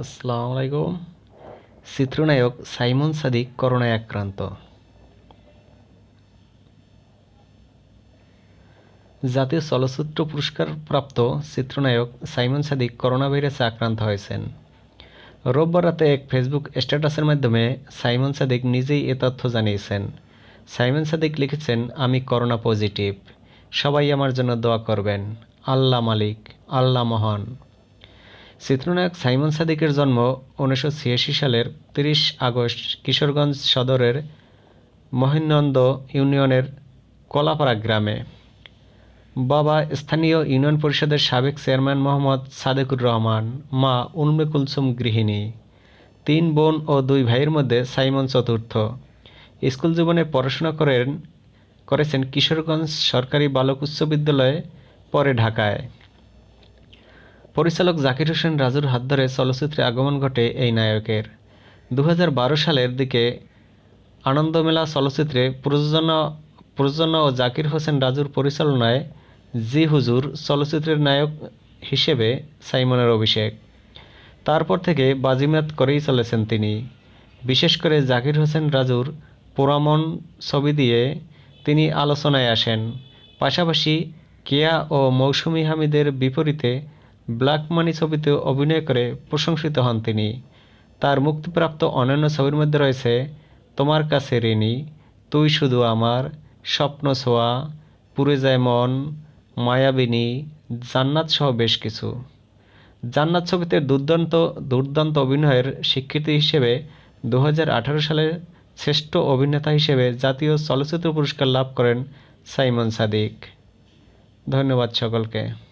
আসসালামু আলাইকুম। চিত্রনায়ক সাইমন সাদিক করোনায় আক্রান্ত। জাতীয় চলচ্চিত্র পুরস্কার প্রাপ্ত চিত্রনায়ক সাইমন সাদিক করোনা ভাইরাসে আক্রান্ত হয়েছেন। রোববার রাতে এক ফেসবুক স্ট্যাটাসের মাধ্যমে সাইমন সাদিক নিজেই এ তথ্য জানিয়েছেন। সাইমন সাদিক লিখেছেন, আমি করোনা পজিটিভ। সবাই আমার জন্য দোয়া করবেন। আল্লাহ মালিক, আল্লাহ মহান। চিত্রনায়ক সাইমন সাদিকের জন্ম উনিশশো ছিয়াশি সালের তিরিশ আগস্ট কিশোরগঞ্জ সদরের মহিনন্দ ইউনিয়নের কলাপাড়া গ্রামে। বাবা স্থানীয় ইউনিয়ন পরিষদের সাবেক চেয়ারম্যান মোহাম্মদ সাদেকুর রহমান, মা উন্মে কুলসুম গৃহিণী, তিন বোন ও দুই ভাইয়ের মধ্যে সাইমন চতুর্থ। স্কুল জীবনে পড়াশোনা করেন, করেছেন কিশোরগঞ্জ সরকারি বালক উচ্চ বিদ্যালয়ে, পরে ঢাকায়। পরিচালক জাকির হোসেন রাজুর হাত ধরে চলচ্চিত্রে আগমন ঘটে এই নায়কের। দু হাজার বারো সালের দিকে আনন্দমেলা চলচ্চিত্রে প্রযোজনা প্রযোজনা ও জাকির হোসেন রাজুর পরিচালনায় জি হুজুর চলচ্চিত্রের নায়ক হিসেবে সাইমনের অভিষেক। তারপর থেকে বাজিমাত করেই চলেছেন তিনি। বিশেষ করে জাকির হোসেন রাজুর পোড়ামন ছবি দিয়ে তিনি আলোচনায় আসেন। পাশাপাশি কেয়া ও মৌসুমি হামিদের বিপরীতে ব্ল্যাক মানি ছবিতে অভিনয় করে প্রশংসিত হন তিনি। তার মুক্তিপ্রাপ্ত অন্যান্য ছবির মধ্যে রয়েছে, তোমার কাছে ঋণী, তুই শুধু আমার, স্বপ্ন ছোঁয়া পুরে যায় মন, মায়াবিনী, জান্নাত সহ বেশ কিছু। জান্নাত ছবিতে দুর্দান্ত দুর্দান্ত অভিনয়ের স্বীকৃতি হিসেবে দু সালে শ্রেষ্ঠ অভিনেতা হিসেবে জাতীয় চলচ্চিত্র পুরস্কার লাভ করেন সাইমন সাদিক। ধন্যবাদ সকলকে।